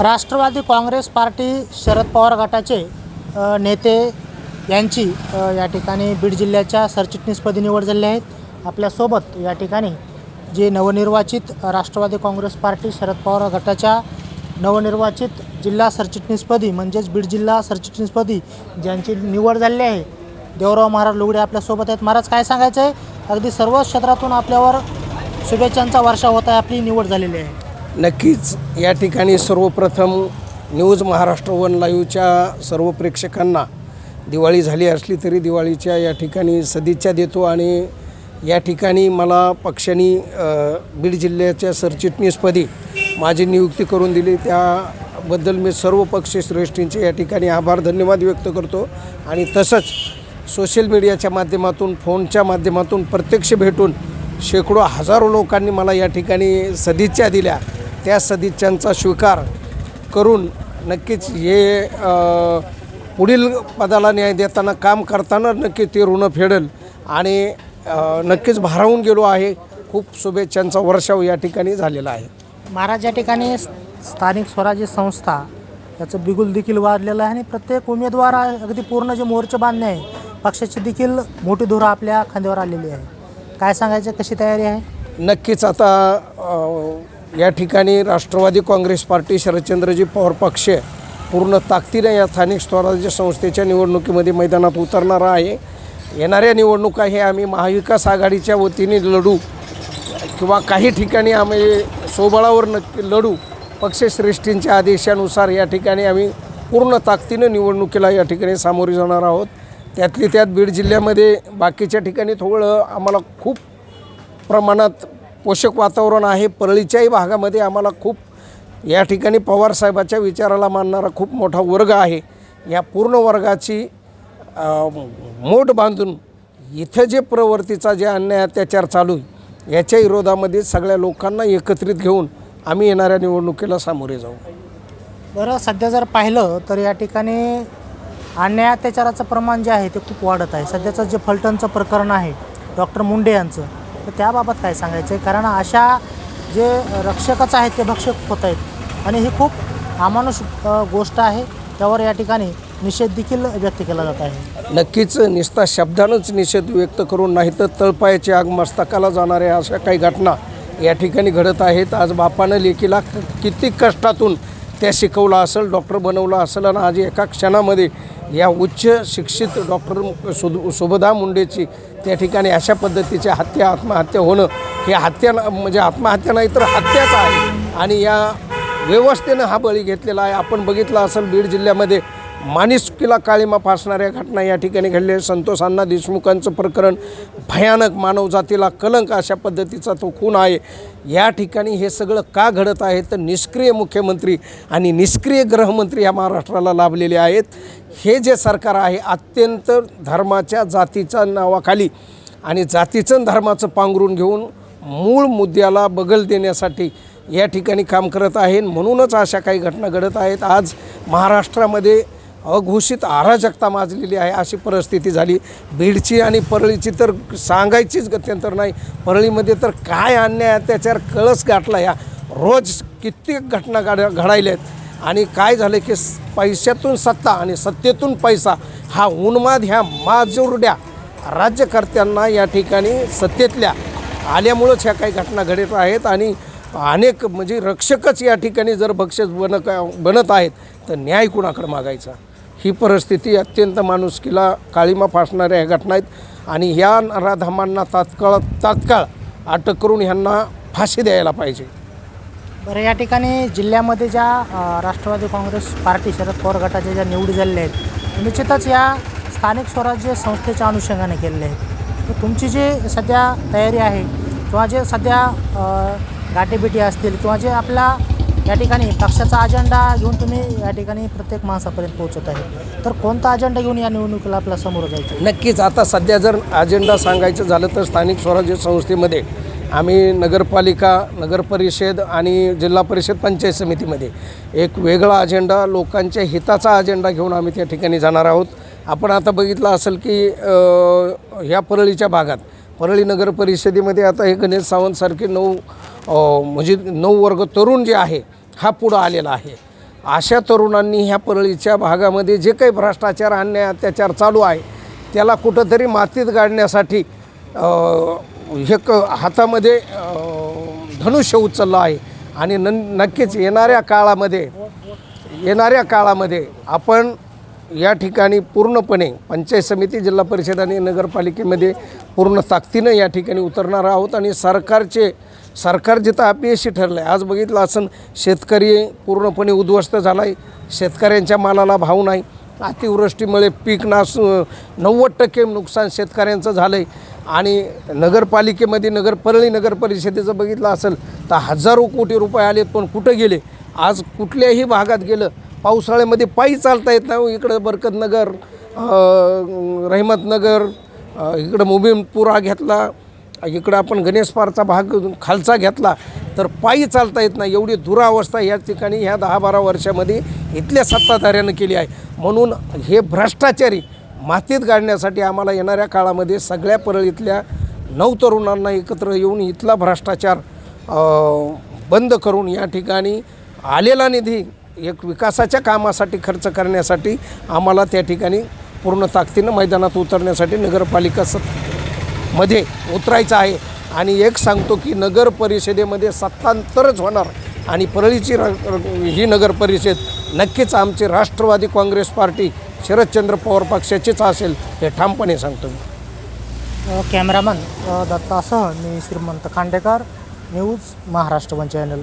Rashtrawadi Congress Party Sharad Pawar गटाचे नेते यांची या ठिकाणी बीड जिल्ह्याच्या सरचिटणीसपदी निवड झाली आहेत आपल्यासोबत या ठिकाणी जे नवनिर्वाचित राष्ट्रवादी काँग्रेस पार्टी शरद पवार गटाच्या नवनिर्वाचित जिल्हा सरचिटणीसपदी म्हणजेच बीड जिल्हा सरचिटणीसपदी ज्यांची निवड झालेली आहे देवराव महाराज लुगडे आपल्यासोबत आहेत. महाराज काय सांगायचं आहे अगदी सर्व क्षेत्रातून आपल्यावर शुभेच्छांचा वर्षा होत आहे आपली निवड झालेली आहे. नक्कीच या ठिकाणी सर्वप्रथम न्यूज महाराष्ट्र वन लाईव्हच्या सर्व प्रेक्षकांना दिवाळी झाली असली तरी दिवाळीच्या या ठिकाणी सदिच्छा देतो आणि या ठिकाणी मला पक्षाने बीड जिल्ह्याच्या सरचिटणीसपदी माझी नियुक्ती करून दिली. त्याबद्दल मी सर्व पक्षश्रेष्ठींचे या ठिकाणी आभार धन्यवाद व्यक्त करतो. आणि तसंच सोशल मीडियाच्या माध्यमातून फोनच्या माध्यमातून प्रत्यक्ष भेटून शेकडो हजारो लोकांनी मला या ठिकाणी सदिच्छा दिल्या. त्या सदिच्छांचा स्वीकार करून नक्कीच हे पुढील पदाला न्याय देताना काम करताना नक्की ते ऋण फेडेल आणि नक्कीच भारावून गेलो आहे. खूप शुभेच्छांचा वर्षाव या ठिकाणी झालेला आहे. महाराज या ठिकाणी स्थानिक स्वराज्य संस्था याचं बिगुल देखील वाढलेलं आहे आणि प्रत्येक उमेदवार अगदी पूर्ण जे मोर्चे बांधणे आहे पक्षाची देखील मोठी धुरा आपल्या खांद्यावर आलेली आहे. काय सांगायचं कशी तयारी आहे? नक्कीच आता या ठिकाणी राष्ट्रवादी काँग्रेस पार्टी शरदचंद्रजी पवार पक्ष पूर्ण ताकदीने या स्थानिक स्वराज्य संस्थेच्या निवडणुकीमध्ये मैदानात उतरणार आहे. येणाऱ्या निवडणुका हे आम्ही महाविकास आघाडीच्या वतीने लढू किंवा काही ठिकाणी आम्ही सोबळावर नक्की लढू. पक्षश्रेष्ठींच्या आदेशानुसार या ठिकाणी आम्ही पूर्ण ताकदीनं निवडणुकीला या ठिकाणी सामोरे जाणार आहोत. त्यातली त्यात बीड जिल्ह्यामध्ये बाकीच्या ठिकाणी थोडं आम्हाला खूप प्रमाणात पोषक वातावरण आहे. परळीच्याही भागामध्ये आम्हाला खूप या ठिकाणी पवारसाहेबाच्या विचाराला मानणारा खूप मोठा वर्ग आहे. या पूर्ण वर्गाची मोठ बांधून इथं जे प्रवृत्तीचा जे अन्याय अत्याचार चालू आहे याच्या विरोधामध्ये सगळ्या लोकांना एकत्रित घेऊन आम्ही येणाऱ्या निवडणुकीला सामोरे जाऊ. बरं सध्या जर पाहिलं तर या ठिकाणी अन्याय अत्याचाराचं प्रमाण जे आहे ते खूप वाढत आहे. सध्याचं जे फलटणचं प्रकरण आहे डॉक्टर मुंडे यांचं तर त्याबाबत काय सांगायचं आहे कारण अशा जे रक्षकच आहेत ते भक्षक होत आहेत. आणि ही खूप अमानुष गोष्ट आहे. त्यावर या ठिकाणी निषेध देखील व्यक्त केला जात आहे. नक्कीच निस्ता शब्दानंच निषेध व्यक्त करून नाही तर तळपायाची आग मस्तकाला जाणाऱ्या अशा काही घटना या ठिकाणी घडत आहेत. आज बापानं लेकीला किती कष्टातून त्या शिकवलं असेल डॉक्टर बनवलं असेल आणि आज एका क्षणामध्ये या उच्च शिक्षित डॉक्टर सुद सुभदा मुंडेची त्या ठिकाणी अशा पद्धतीच्या हत्या आत्महत्या होणं हे हत्या म्हणजे आत्महत्या नाही तर हत्याच आहे. आणि या व्यवस्थेनं हा बळी घेतलेला आहे. आपण बघितलं असेल बीड जिल्ह्यामध्ये माणिसकीला काळीमा फासणाऱ्या घटना या ठिकाणी घडल्या. संतोष अण्णा देशमुखांचं प्रकरण भयानक मानवजातीला कलंक अशा पद्धतीचा तो खून आहे. या ठिकाणी हे सगळं का घडत आहे तर निष्क्रिय मुख्यमंत्री आणि निष्क्रिय गृहमंत्री या महाराष्ट्राला लाभलेले आहेत. हे जे सरकार आहे अत्यंत धर्माच्या जातीच्या नावाखाली आणि जातीचं धर्माचं पांघरून घेऊन मूळ मुद्द्याला बगल देण्यासाठी या ठिकाणी काम करत आहे. म्हणूनच अशा काही घटना घडत आहेत. आज महाराष्ट्रामध्ये अघोषित अराजकता माजलेली आहे. अशी परिस्थिती झाली. बीडची आणि परळीची तर सांगायचीच गत्यंतर नाही. परळीमध्ये तर काय अन्याय त्याच्यावर कळस गाठला या. रोज कित्येक घटना घड घडायल्या आहेत. आणि काय झालं की पैशातून सत्ता आणि सत्तेतून पैसा हा उन्माद ह्या माजुरड्या राज्यकर्त्यांना या ठिकाणी सत्तेतल्या आल्यामुळंच ह्या काही घटना घडत आहेत. आणि अनेक म्हणजे रक्षकच या ठिकाणी जर बक्षीस बन बनत आहेत तर न्याय कुणाकडे मागायचा? ही परिस्थिती अत्यंत माणुसकीला काळीमा फासणाऱ्या ह्या घटना आहेत. आणि ह्या नराधामांना तात्काळ तात्काळ अटक करून ह्यांना फाशी द्यायला पाहिजे. बरं या ठिकाणी जिल्ह्यामध्ये ज्या राष्ट्रवादी काँग्रेस पार्टी शरद पवार गटाच्या ज्या निवडी झालेल्या आहेत निश्चितच या स्थानिक स्वराज्य संस्थेच्या अनुषंगाने केलेल्या आहेत. तर तुमची जी सध्या तयारी आहे किंवा जे सध्या गाठीबिटी असतील किंवा जे आपला या ठिकाणी पक्षाचा अजेंडा घेऊन तुम्ही या ठिकाणी प्रत्येक माणसापर्यंत पोहोचत आहे. तर कोणता अजेंडा घेऊन या निवडणुकीला आपल्यासमोर जायचं? नक्कीच. आता सध्या जर अजेंडा सांगायचं झालं तर स्थानिक स्वराज्य संस्थेमध्ये आम्ही नगरपालिका नगरपरिषद आणि जिल्हा परिषद पंचायत समितीमध्ये एक वेगळा अजेंडा लोकांच्या हिताचा अजेंडा घेऊन आम्ही त्या ठिकाणी जाणार आहोत. आपण आता बघितलं असेल की ह्या परळीच्या भागात परळी नगर परिषदेमध्ये आता हे गणेश सावंतसारखे नऊ म्हणजे नऊ वर्ग तरुण जे आहे हा पुढं आलेला आहे. अशा तरुणांनी ह्या परळीच्या भागामध्ये जे काही भ्रष्टाचार अन्याय अत्याचार चालू आहे त्याला कुठंतरी मातीत गाडण्यासाठी हे क हातामध्ये धनुष्य उचललं आहे. आणि न नक्कीच येणाऱ्या काळामध्ये येणाऱ्या काळामध्ये आपण या ठिकाणी पूर्णपणे पंचायत समिती जिल्हा परिषद आणि नगरपालिकेमध्ये पूर्ण ताकदीनं या ठिकाणी उतरणार आहोत आणि सरकारचे सरकार जिथं अपयशी ठरलं आहे आज बघितलं असं शेतकरी पूर्णपणे उद्ध्वस्त झाला आहे शेतकऱ्यांच्या मालाला भाव नाही अतिवृष्टीमुळे पीक नास नव्वद टक्के नुकसान शेतकऱ्यांचं झालं आहे आणि नगरपालिकेमध्ये नगर परळी नगर परिषदेचं बघितलं असेल तर हजारो कोटी रुपये आलेत पण कुठं गेले? आज कुठल्याही भागात गेलं पावसाळ्यामध्ये पायी चालता येत नाही हो, इकडं बरकतनगर अं, रहमतनगर इकडं मुबीमपुरा घेतला इकडं आपण गणेश पारचा भाग खालचा घेतला तर पायी चालता येत नाही. एवढी दुरावस्था या ठिकाणी ह्या दहा बारा वर्षामध्ये इथल्या सत्ताधाऱ्यानं केली आहे. म्हणून हे भ्रष्टाचारी मातीत गाडण्यासाठी आम्हाला येणाऱ्या काळामध्ये सगळ्या परळीतल्या नऊ तरुणांना एकत्र येऊन इथला भ्रष्टाचार बंद करून या ठिकाणी आलेला निधी एक विकासाच्या कामासाठी खर्च करण्यासाठी आम्हाला त्या ठिकाणी पूर्ण ताकदीनं मैदानात उतरण्यासाठी नगरपालिका स मध्ये उतरायचं आहे. आणि एक सांगतो की नगर परिषदेमध्ये सत्तांतरच होणार. आणि परळीची र ही नगर परिषद नक्कीच आमची राष्ट्रवादी काँग्रेस पार्टी शरदचंद्र पवार पक्षाचीच असेल हे ठामपणे सांगतो मी. कॅमेरामॅन कॅमेरामन दत्तासह मी Shrimant Khandekar news Maharashtra one channel.